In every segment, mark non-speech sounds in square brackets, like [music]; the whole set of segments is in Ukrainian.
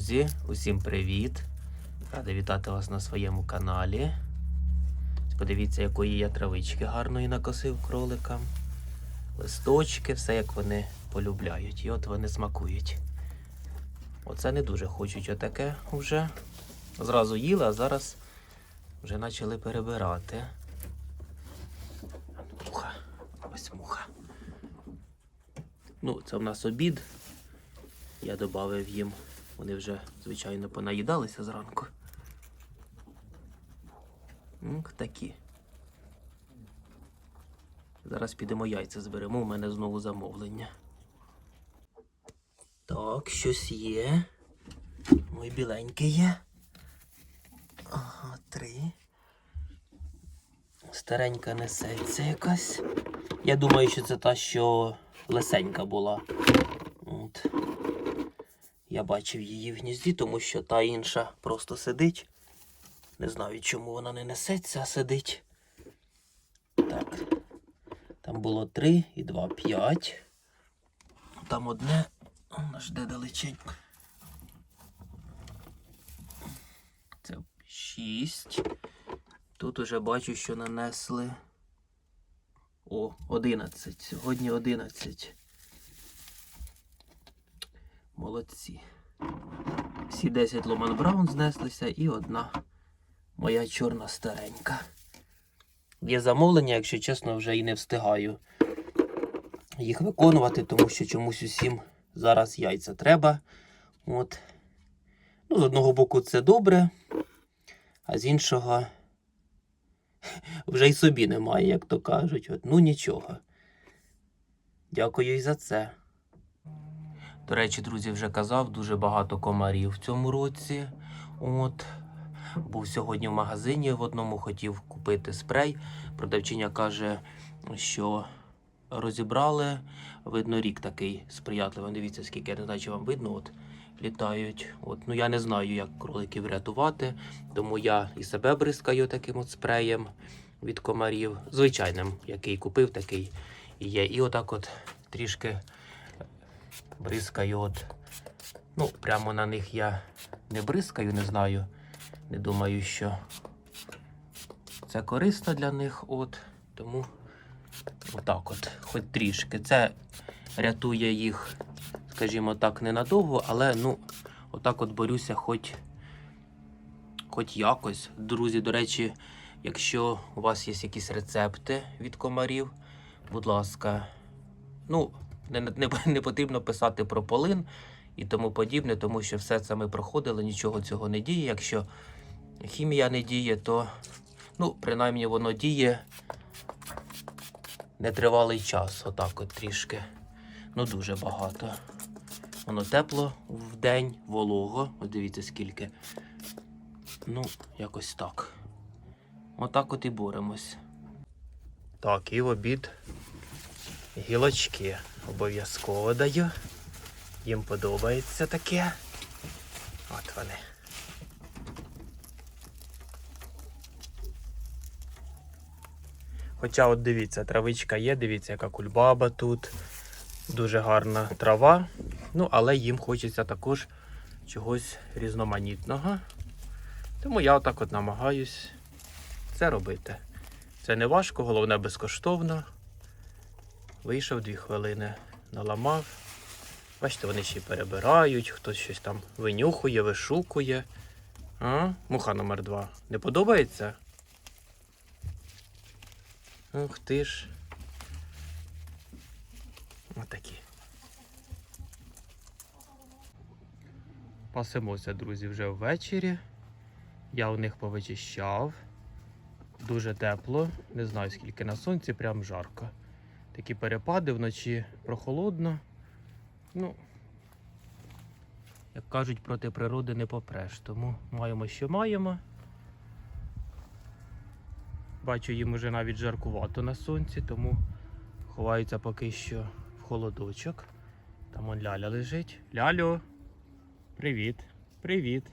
Друзі, усім привіт! Радий вітати вас на своєму каналі. Подивіться, якої я травички гарної накосив кроликам. Листочки, все як вони полюбляють. І от вони смакують. Оце не дуже хочуть отаке вже. Зразу їли, а зараз вже почали перебирати. Муха. Ось муха. Ну, це в нас обід. Я додав їм. Вони вже, звичайно, понаїдалися зранку. Ну, такі. Зараз підемо яйця зберемо, у мене знову замовлення. Так, щось є. Мой біленький є. Ага, три. Старенька несеться якась. Я думаю, що це та, що лисенька була. От. Я бачив її в гнізді, тому що та інша просто сидить. Не знаю, чому вона не несеться, а сидить. Так. Там було три і два п'ять. Там одне. Вона ж де далечень. Це шість. Тут уже бачу, що нанесли. О, 11. Сьогодні 11. Молодці. Всі 10 Ломан Браун знеслися і одна моя чорна старенька. Є замовлення, якщо чесно, вже і не встигаю їх виконувати, тому що чомусь усім зараз яйця треба. От. Ну, з одного боку, це добре, а з іншого [laughs] вже й собі немає, як то кажуть. От, ну нічого. Дякую і за це. До речі, друзі, вже казав, дуже багато комарів в цьому році. От. Був сьогодні в магазині в одному, хотів купити спрей. Продавчиня каже, що розібрали. Видно, рік такий сприятливий. Дивіться, скільки я не знаю, чи вам видно. От літають. От, ну я не знаю, як кроликів рятувати, тому я і себе бризкаю таким от спреєм від комарів. Звичайним, який купив, такий є. І отак от трішки бризкаю. От, ну, прямо на них я не бризкаю, не знаю. Не думаю, що це корисно для них. От, тому отак от, хоч трішки. Це рятує їх, скажімо так, ненадовго, але ну, отак от борюся хоч, хоч якось. Друзі, до речі, якщо у вас є якісь рецепти від комарів, будь ласка, ну, не, не, [laughs] не потрібно писати про полин і тому подібне, тому що все це ми проходили, нічого цього не діє. Якщо хімія не діє, то ну, принаймні воно діє нетривалий час, отак от трішки. Ну, дуже багато. Воно тепло в день, волого. Ось дивіться скільки. Ну, якось так. Отак от і боремось. Так, і в обід гілочки обов'язково даю. Їм подобається таке. От вони. Хоча от дивіться, травичка є, дивіться, яка кульбаба тут. Дуже гарна трава. Ну, але їм хочеться також чогось різноманітного. Тому я отак от намагаюсь це робити. Це не важко, головне безкоштовно. Вийшов дві хвилини, наламав. Бачите, вони ще перебирають, хтось щось там винюхує, вишукує. А? Муха номер два. Не подобається? Ух ти ж. Отакі. Пасемося, друзі, вже ввечері. Я у них повичищав. Дуже тепло. Не знаю скільки на сонці, прям жарко. Такі перепади вночі прохолодно. Ну, як кажуть, проти природи не попреш. Тому маємо, що маємо. Бачу, їм уже навіть жаркувато на сонці, тому ховаються поки що в холодочок. Там он ляля лежить. Лялю! Привіт! Привіт!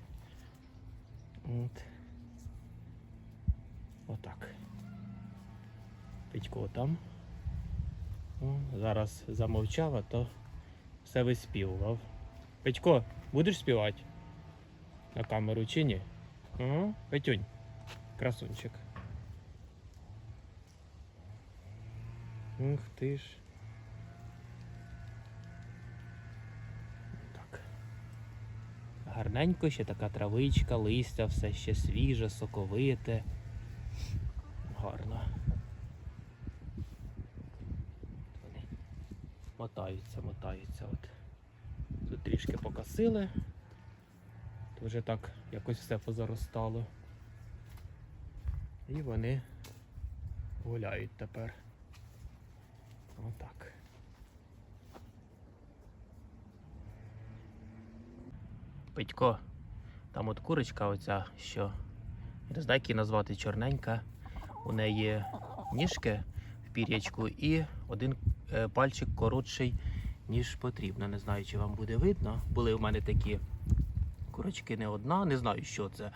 От. Отак. Петько там. Зараз замовчав, а то все виспівував. Петько, будеш співати? на камеру чи ні? Угу. Петюнь. Красунчик. Ух ти ж. Так. Гарненько ще така травичка, листя, все ще свіже, соковите. Гарно. Вони мотаються, мотаються. От. Тут трішки покосили. То вже так якось все позаростало. І вони гуляють тепер. Отак. Петько, там от курочка оця, що не знаю, як її назвати чорненька. У неї ніжки пір'ячку і один е, пальчик коротший, ніж потрібно. Не знаю, чи вам буде видно. Були в мене такі курочки не одна, не знаю, що це.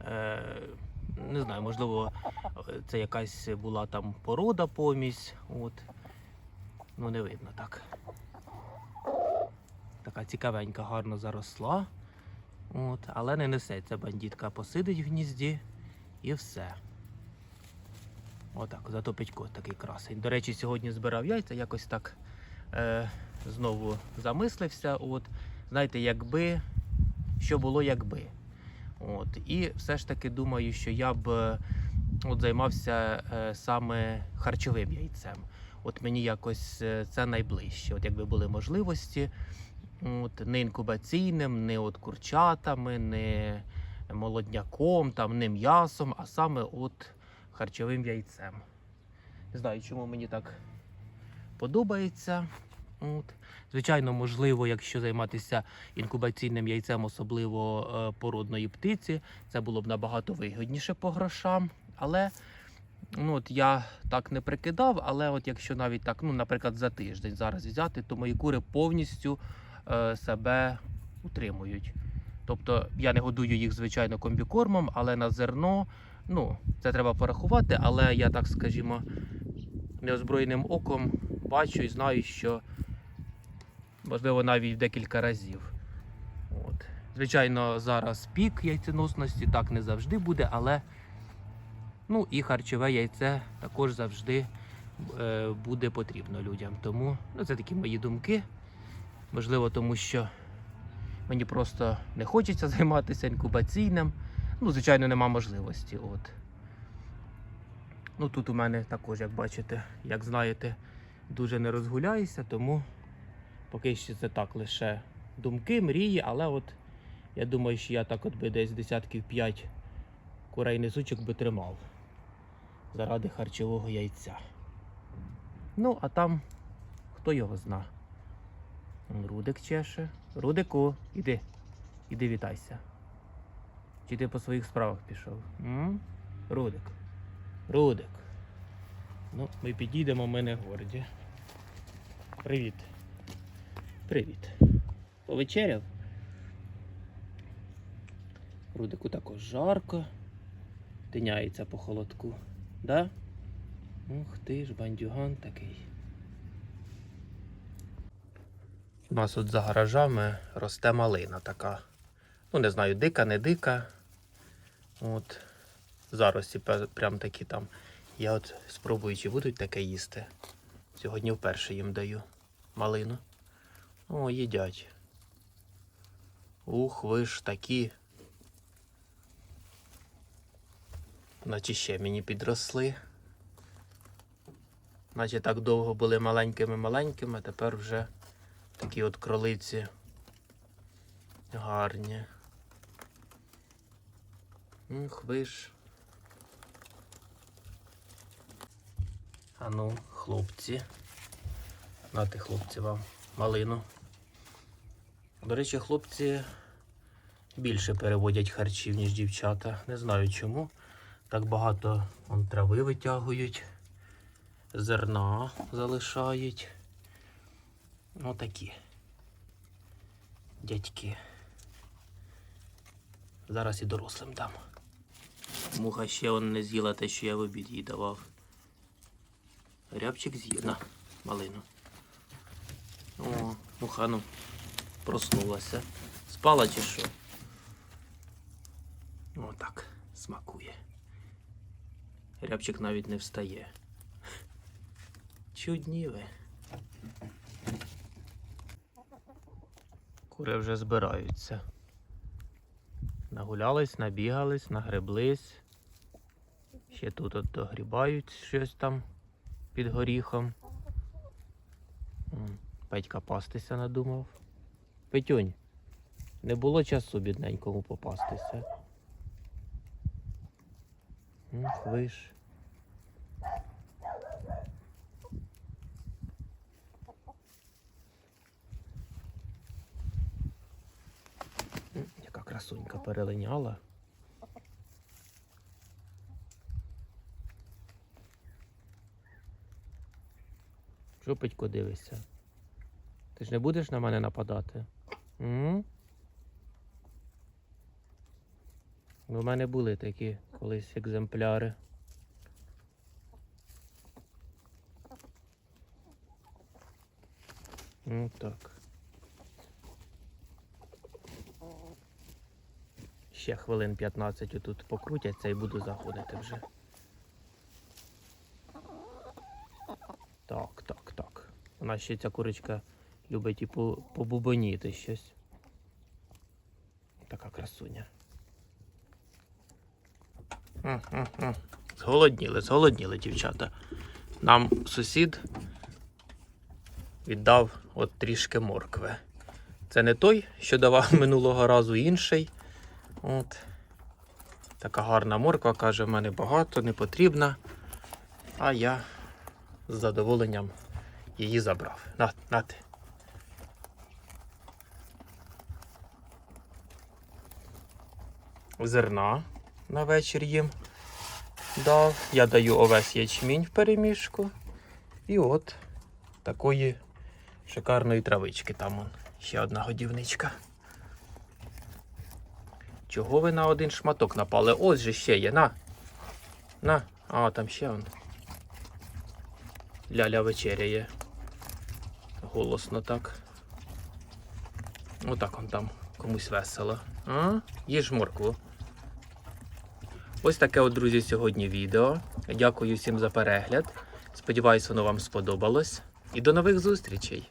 Е, не знаю, можливо, це якась була там порода помість. От. Ну, не видно так. Така цікавенька, гарно заросла. От, але не несеться бандитка, посидить в гнізді і все. Отак, зато Петько такий красень. До речі, сьогодні збирав яйця, якось так е, знову замислився. От, знаєте, якби, що було, якби. От, і все ж таки думаю, що я б от, займався е, саме харчовим яйцем. От мені якось е, це найближче. От якби були можливості, от, не інкубаційним, не от курчатами, не молодняком, там, не м'ясом, а саме от харчовим яйцем. Не знаю, чому мені так подобається. От. Звичайно, можливо, якщо займатися інкубаційним яйцем, особливо е, породної птиці, це було б набагато вигідніше по грошам. Але ну, от я так не прикидав. Але от якщо навіть так, ну, наприклад, за тиждень зараз взяти, то мої кури повністю е, себе утримують. Тобто я не годую їх, звичайно, комбікормом, але на зерно, ну, це треба порахувати, але я так скажімо, неозброєним оком бачу і знаю, що можливо навіть в декілька разів. От. Звичайно, зараз пік яйценосності, так не завжди буде, але ну, і харчове яйце також завжди е, буде потрібно людям. Тому ну, це такі мої думки. Можливо, тому що мені просто не хочеться [laughs] займатися інкубаційним. Ну, звичайно, нема можливості. От. Ну, тут у мене також, як бачите, як знаєте, дуже не розгуляюся, тому поки що це так лише думки, мрії, але от я думаю, що я так от би десь десятків 5 курей несучок би тримав заради харчового яйця. Ну, а там хто його зна. Рудик чеше. Рудику, іди, іди вітайся. Чи ти по своїх справах пішов? М? Рудик. Рудик. Ну, ми підійдемо, ми не горді. Привіт. Привіт. Повечеряв? Рудику також жарко. Тиняється по холодку. Да? Ух ти ж, бандюган такий. У нас от за гаражами росте малина така. Ну, не знаю, дика, не дика. От. Зарості прям такі там. Я от спробую, чи будуть таке їсти. Сьогодні вперше їм даю малину. О, їдять. Ух, ви ж такі. Наче ще мені підросли. Наче так довго були маленькими-маленькими, тепер вже такі от кролиці гарні. Ух, ви ж. А ну, хлопці. Нати, хлопці, вам малину. До речі, хлопці більше переводять харчів, ніж дівчата. Не знаю чому. Так багато вон, трави витягують, зерна залишають. Отакі. Дядьки. Зараз і дорослим дам. Муха ще он не з'їла те, що я в обід їй давав. Рябчик з'їв на малину. О, муха ну проснулася. Спала чи що? Отак смакує. Рябчик навіть не встає. Чудні ви. Кури вже збираються. Нагулялись, набігались, нагреблись. Ще тут от догрібають щось там під горіхом. Петька пастися надумав. Петюнь, не було часу бідненькому попастися. М, Ви ж. М, Яка красунька перелиняла. Що Петько дивишся? Ти ж не будеш на мене нападати? М? У мене були такі колись екземпляри. Ну так. Ще хвилин 15 отут покрутяться і буду заходити вже. Так, так, так. Нас ще ця курочка любить і побубоніти щось. Така красуня. Зголодніли, зголодніли, дівчата. Нам сусід віддав от трішки моркви. Це не той, що давав [laughs] минулого разу інший. От. Така гарна морква, каже, в мене багато, не потрібна. А я з задоволенням її забрав. На, на ти. Зерна на вечір їм дав. Я даю овес ячмінь в перемішку. І от такої шикарної травички. Там ще одна годівничка. Чого ви на один шматок напали? Ось же ще є. На. На. А, там ще он. Ляля вечеряє. Голосно так. Отак он там комусь весело. А? Їж моркву. Ось таке от, друзі, сьогодні відео. Дякую всім за перегляд. Сподіваюсь, воно вам сподобалось. І до нових зустрічей!